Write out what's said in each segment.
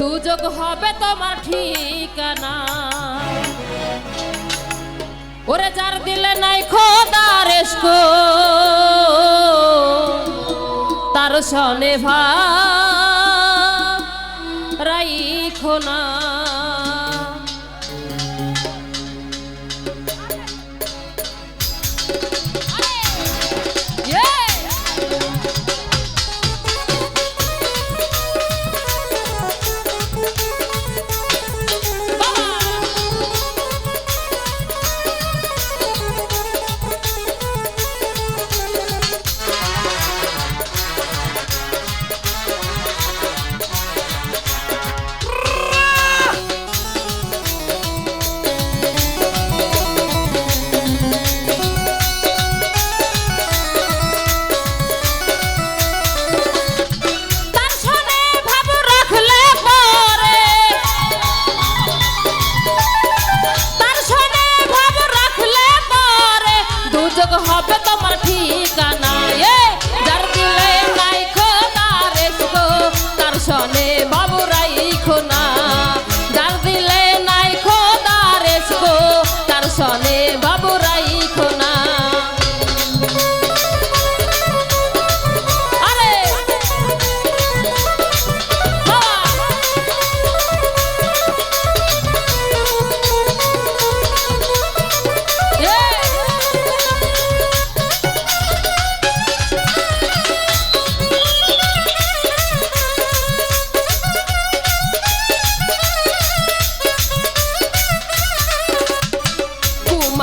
দুযোগ হবে তোমার ঠিকানা। ওরে যার দিলে নাই খোদারেশ তার সনে ভাই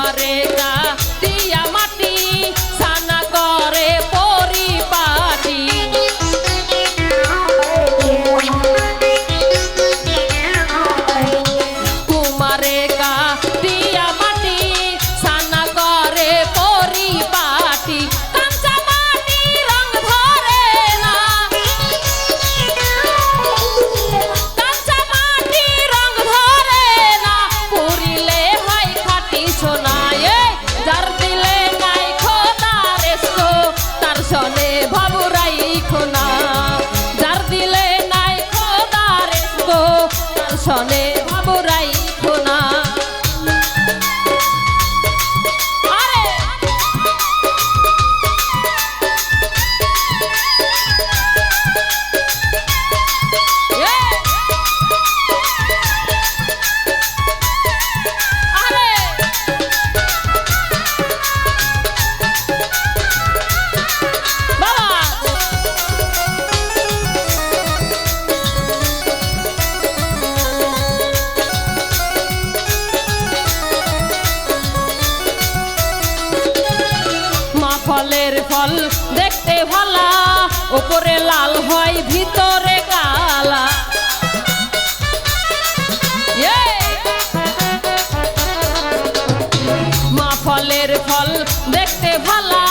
I'm ready. Wilson. ফুল দেখতে ভালা ওপরে লাল হয় ভিতরে কালা। মা ফলের ফল দেখতে ভালা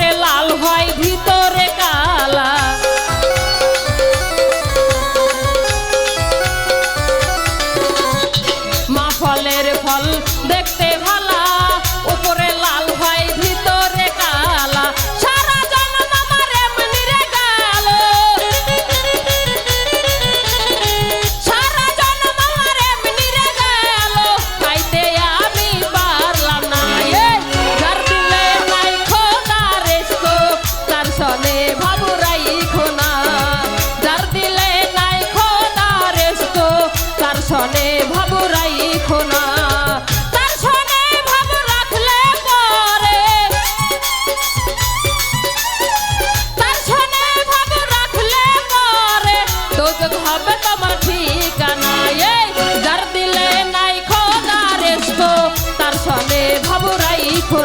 করে লাল হয়